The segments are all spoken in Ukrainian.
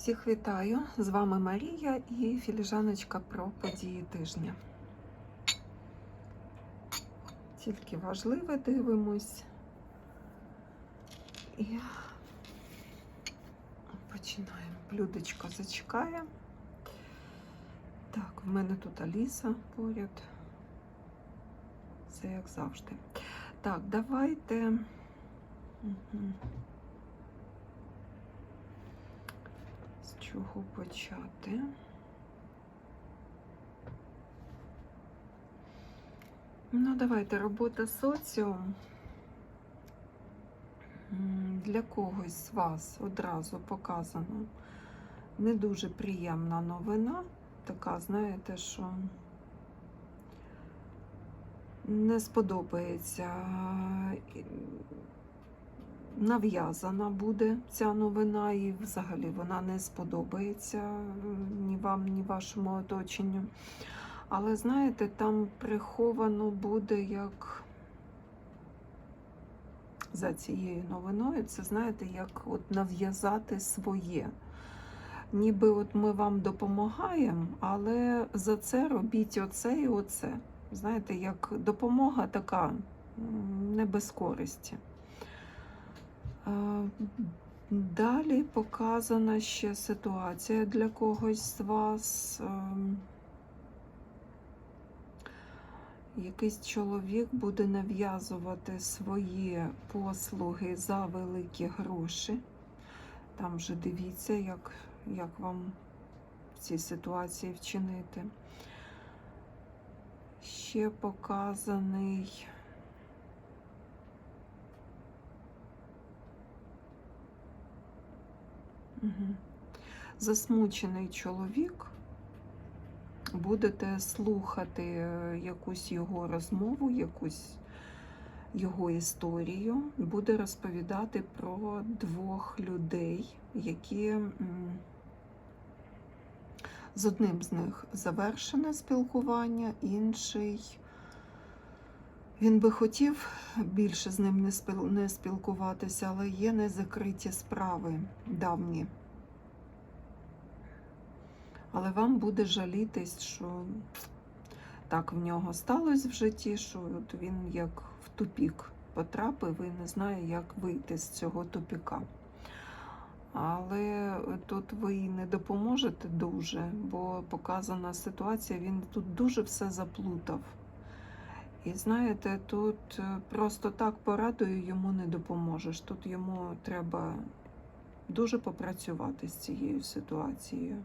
Всіх вітаю! З вами Марія і філіжаночка про події тижня. Тільки важливе дивимось. І починаємо. Блюдечко зачекає. Так, в мене тут Аліса поряд. Все як завжди. Так, давайте. Угу. З чого почати? Ну, давайте робота соціум. Для когось з вас одразу показано не дуже приємна новина. Така, знаєте, що не сподобається нав'язана буде ця новина, і взагалі вона не сподобається ні вам, ні вашому оточенню. Але знаєте, там приховано буде як за цією новиною, це знаєте, як от нав'язати своє. Ніби от ми вам допомагаємо, але за це робіть оце і оце. Знаєте, як допомога така не без користі. Далі показана ще ситуація для когось з вас. Ем, Якийсь чоловік буде нав'язувати свої послуги за великі гроші. Там вже дивіться, як, як вам в цій ситуації вчинити. Ще показаний. Засмучений чоловік. Будете слухати якусь його розмову, якусь його історію, буде розповідати про двох людей, які з одним з них завершене спілкування, інший він би хотів більше з ним не спілкуватися, але є незакриті справи давні. Але вам буде жалітись, що так в нього сталося в житті, що от він як в тупік потрапив і не знає, як вийти з цього тупіка. Але тут ви не допоможете дуже, бо показана ситуація, він тут дуже все заплутав. І знаєте, тут е, просто так порадою йому не допоможеш. Тут йому треба дуже попрацювати з цією ситуацією.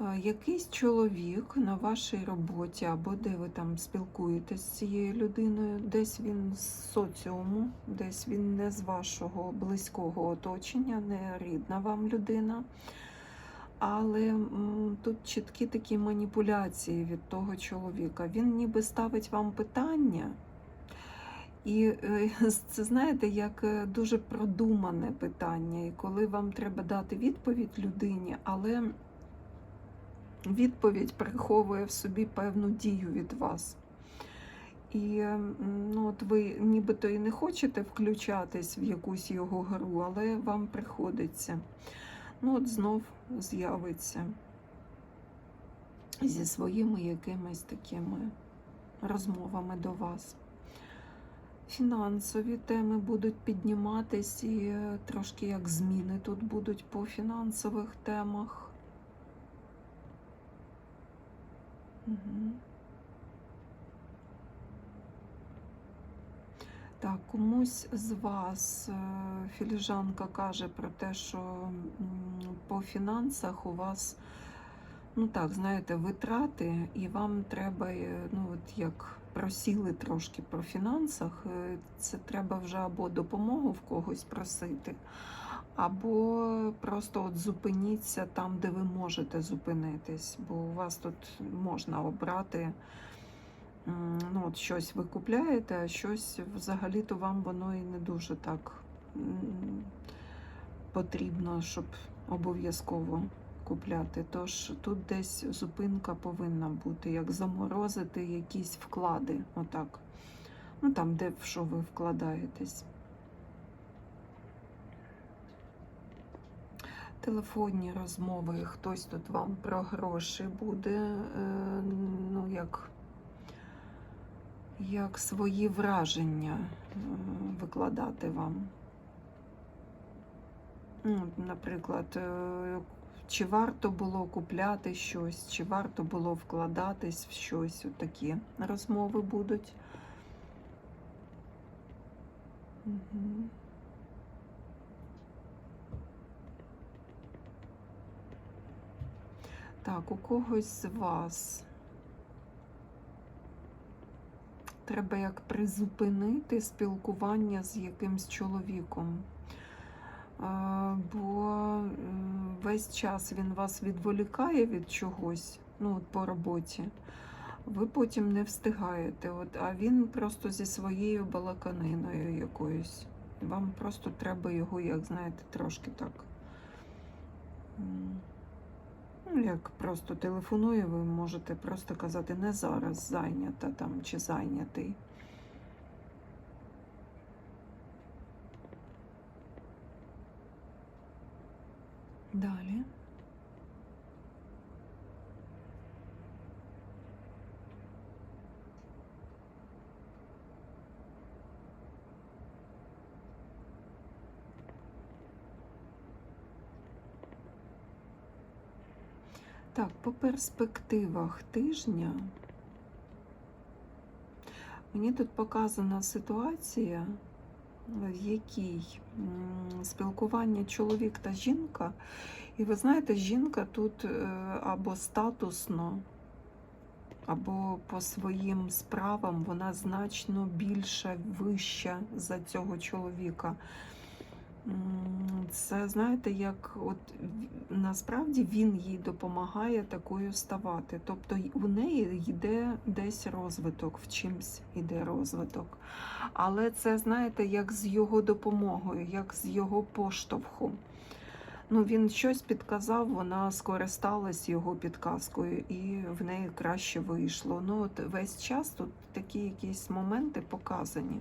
Е, Якийсь чоловік на вашій роботі або де ви там спілкуєтесь з цією людиною, десь він з соціуму, десь він не з вашого близького оточення, не рідна вам людина. Але тут чіткі такі маніпуляції від того чоловіка. Він ніби ставить вам питання. І е, це знаєте, як е, дуже продумане питання. І коли вам треба дати відповідь людині, але відповідь приховує в собі певну дію від вас. І ну, от ви нібито і не хочете включатись в якусь його гру, але вам приходиться. Ну, от знов з'явиться зі своїми якимись такими розмовами до вас. Фінансові теми будуть підніматись і е, трошки як зміни тут будуть по фінансових темах. Угу. Так, комусь з вас е, філіжанка каже про те, що по фінансах у вас, ну так, знаєте, витрати, і вам треба, е, ну от як просіли трошки по фінансах, е, це треба вже або допомогу в когось просити, або просто от зупиніться там, де ви можете зупинитись, бо у вас тут можна обрати ну, от щось ви купляєте, а щось взагалі-то вам воно і не дуже так потрібно, щоб обов'язково купляти. Тож тут десь зупинка повинна бути, як заморозити якісь вклади. Отак. Ну там, де в що ви вкладаєтесь. Телефонні розмови, хтось тут вам про гроші буде, е, ну, як як свої враження е, викладати вам. Ну, Наприклад, е, чи варто було купляти щось, чи варто було вкладатись в щось. Отакі розмови будуть. Угу. Так, у когось з вас треба як призупинити спілкування з якимсь чоловіком. Бо весь час він вас відволікає від чогось, ну, от по роботі. Ви потім не встигаєте, от, а він просто зі своєю балаканиною якоюсь. Вам просто треба його, як знаєте, трошки так. Ну, як просто телефонує, ви можете просто казати не зараз зайнята там чи зайнятий. Далі. Так, по перспективах тижня мені тут показана ситуація, в якій спілкування чоловік та жінка, і ви знаєте, жінка тут е, або статусно, або по своїм справам вона значно більша, вища за цього чоловіка. Це знаєте, як от насправді він їй допомагає такою ставати. Тобто у неї йде десь розвиток, в чимсь йде розвиток. Але це, знаєте, як з його допомогою, як з його поштовхом. Ну, він щось підказав, вона скористалась його підказкою, і в неї краще вийшло. Ну, от весь час тут такі якісь моменти показані.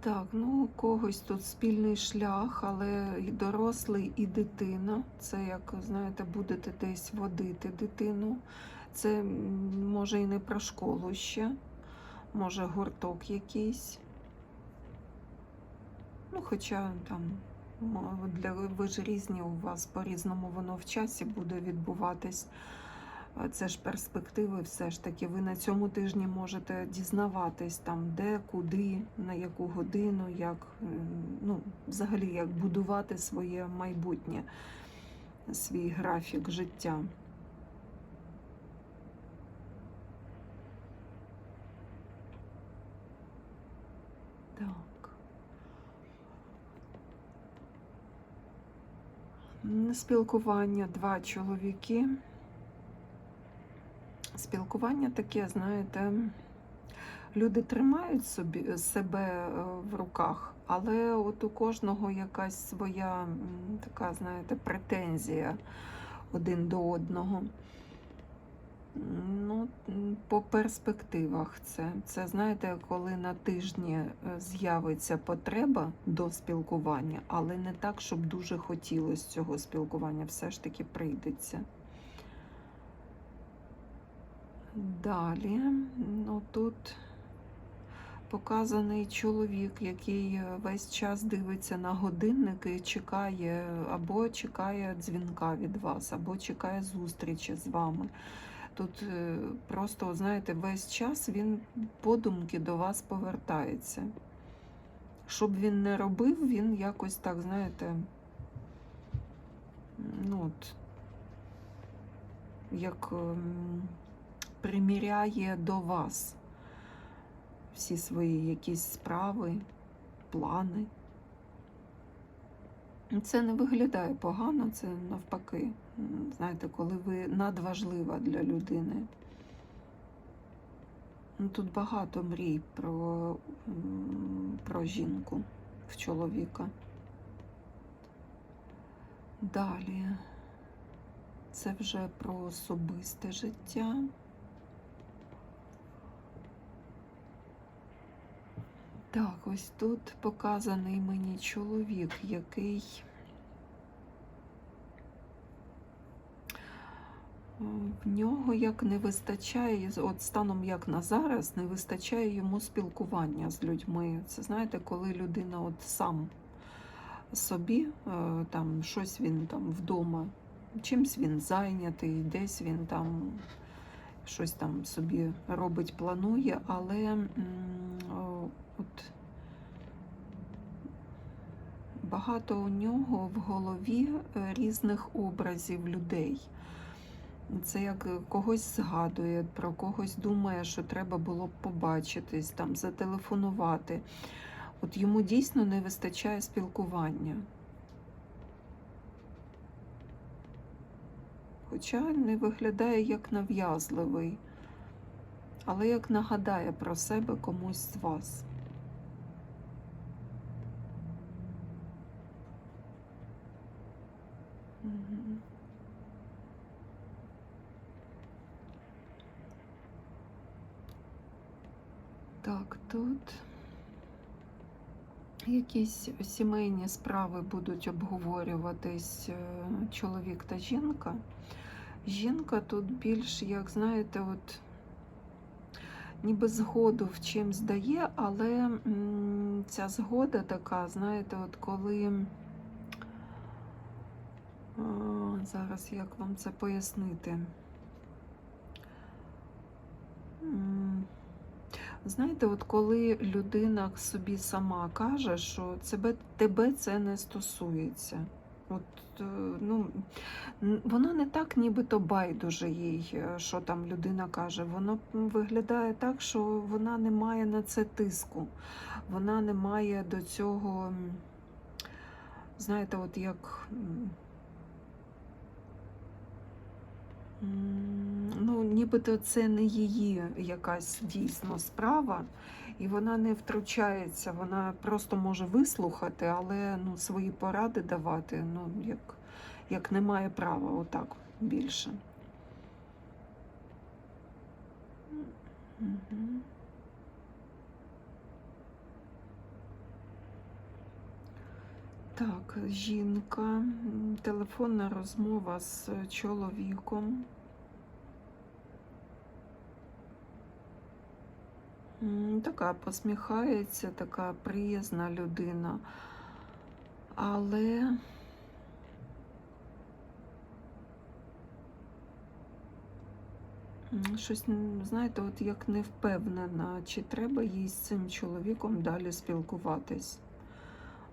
Так, ну у когось тут спільний шлях, але і дорослий, і дитина. Це як, знаєте, будете десь водити дитину. Це може і не про школу ще, може гурток якийсь. Ну, хоча там для ви ж різні у вас по-різному воно в часі буде відбуватись. Це ж перспективи, все ж таки. Ви на цьому тижні можете дізнаватись там, де, куди, на яку годину, як ну, взагалі як будувати своє майбутнє, свій графік життя. Так. Спілкування два чоловіки. Спілкування таке, знаєте, люди тримають собі себе е, в руках, але от у кожного якась своя така, знаєте, претензія один до одного. Ну, по перспективах це. Це знаєте, коли на тижні е, з'явиться потреба до спілкування, але не так, щоб дуже хотілося цього спілкування, все ж таки прийдеться. Далі, ну тут показаний чоловік, який е, весь час дивиться на годинник і чекає, або чекає дзвінка від вас, або чекає зустрічі з вами. Тут е, просто, знаєте, весь час він подумки до вас повертається. Щоб він не робив, він якось так, знаєте, ну от, як ем, приміряє до вас всі свої якісь справи, плани. Це не виглядає погано, це навпаки. Знаєте, коли ви надважлива для людини. Ну, Тут багато мрій про, про жінку в чоловіка. Далі. це вже про особисте життя. Так, ось тут показаний мені чоловік, який в нього як не вистачає, от станом як на зараз, не вистачає йому спілкування з людьми. Це знаєте, коли людина от сам собі е, там щось він там вдома, чимсь він зайнятий, десь він там щось там собі робить, планує, але от багато у нього в голові е, різних образів людей. Це як когось згадує, про когось думає, що треба було б побачитись, там, зателефонувати. От йому дійсно не вистачає спілкування. Хоча не виглядає як нав'язливий, але як нагадає про себе комусь з вас. Так, тут якісь сімейні справи будуть обговорюватись е, чоловік та жінка. Жінка тут більш, як знаєте, от ніби згоду в чимсь дає, але ця згода така, знаєте, от коли. А, зараз як вам це пояснити? Знаєте, от коли людина собі сама каже, що тебе, тебе це не стосується. От, е, ну, вона не так, нібито байдуже їй, е, що там людина каже. Воно виглядає так, що вона не має на це тиску. Вона не має до цього, знаєте, от як. Ну, нібито це не її якась дійсно справа, і вона не втручається, вона просто може вислухати, але ну, свої поради давати, ну, як, як не має права, отак більше. Мгм. Так, жінка, телефонна розмова з чоловіком. Така посміхається, така приязна людина. Але щось, знаєте, от як не впевнена, чи треба їй з цим чоловіком далі спілкуватись.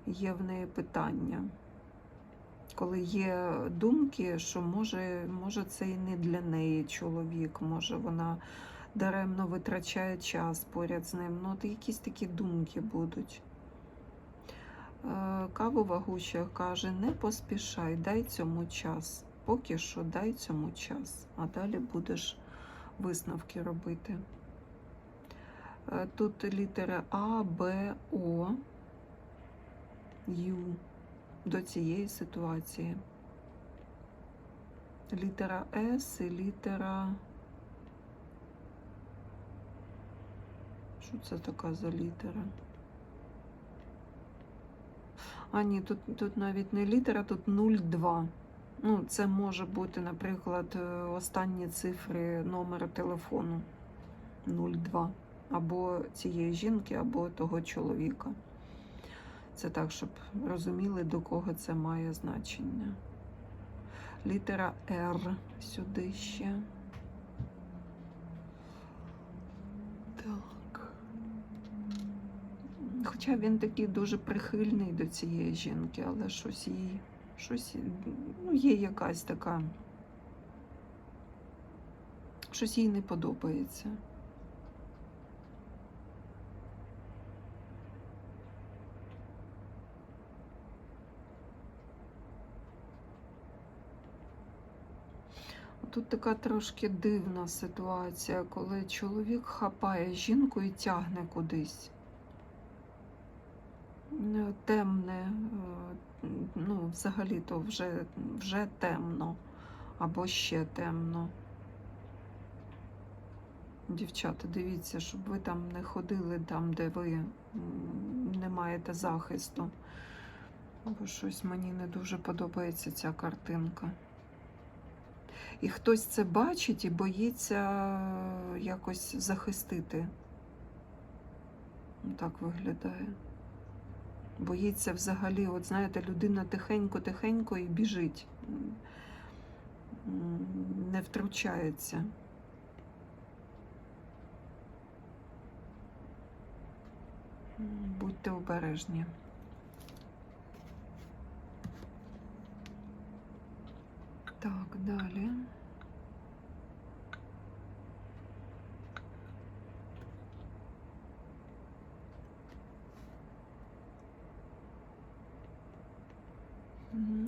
Є в неї питання. Коли є думки, що може, може це і не для неї чоловік, може вона даремно витрачає час поряд з ним. Ну, от якісь такі думки будуть. Е, Кавова гуща каже: не поспішай, дай цьому час. Поки що дай цьому час, а далі будеш висновки робити. Е, Тут літери А, Б, О, Ю до цієї ситуації. Літера С і літера. Що це така за літера? А, ні, тут, тут навіть не літера, тут 0,2. Ну, це може бути, наприклад, е, останні цифри номера телефону 02. Або цієї жінки, або того чоловіка. Це так, щоб розуміли, до кого це має значення. Літера Р сюди ще. Так. Хоча він такий дуже прихильний до цієї жінки, але щось їй, щось, ну, є якась така. Щось їй не подобається. Тут така трошки дивна ситуація, коли чоловік хапає жінку і тягне кудись. Е, Темне, е, ну, взагалі-то вже, вже темно. або ще темно. Дівчата, дивіться, щоб ви там не ходили там, де ви не маєте захисту. Бо щось мені не дуже подобається ця картинка. І хтось це бачить і боїться якось захистити. Ну, Так виглядає. Боїться взагалі, от знаєте, людина тихенько-тихенько і біжить, не втручається. Будьте обережні. Так, далі.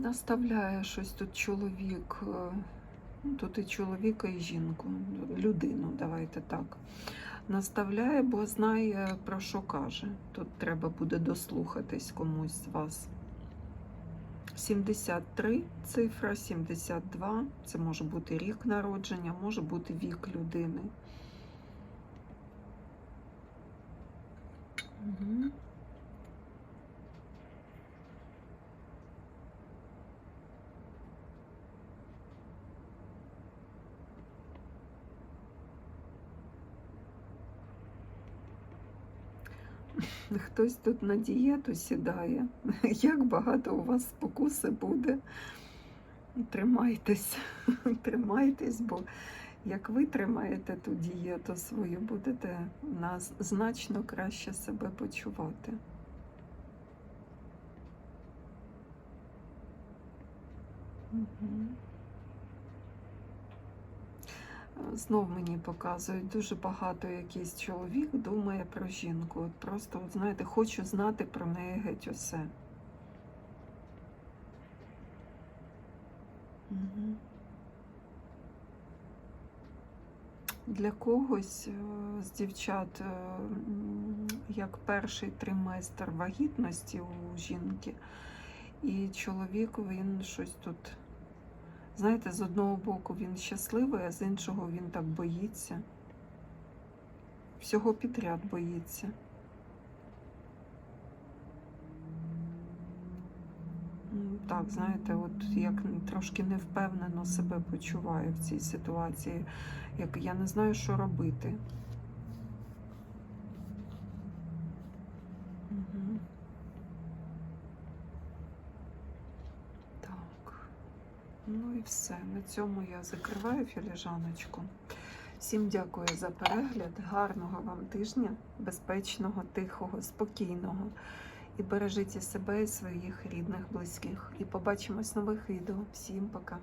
Наставляє щось тут чоловік. е, ну, Тут і чоловіка, і жінку, людину, давайте так. Наставляє, бо знає, про що каже. Тут треба буде дослухатись комусь з вас. 73 цифра, 72. Це може бути рік народження, може бути вік людини. Угу. Хтось тут на дієту сідає. Як багато у вас спокуси буде. Тримайтесь, тримайтесь, бо як ви тримаєте ту дієту свою, будете нас значно краще себе почувати. Мгм. Знов мені показують дуже багато якийсь чоловік думає про жінку. От просто, от, знаєте, хочу знати про неї геть усе. Мгм. Для когось е, з дівчат, е, як перший триместр вагітності у жінки, і чоловік він щось тут. Знаєте, з одного боку він щасливий, а з іншого він так боїться. Всього підряд боїться. Так, знаєте, от як трошки невпевнено себе почуваю в цій ситуації, як я не знаю, що робити. Мгм. Так. Ну і все. На цьому я закриваю філіжаночку. Всім дякую за перегляд. Гарного вам тижня, безпечного, тихого, спокійного. І бережіть себе і своїх рідних, близьких. І побачимось в нових відео. Всім пока.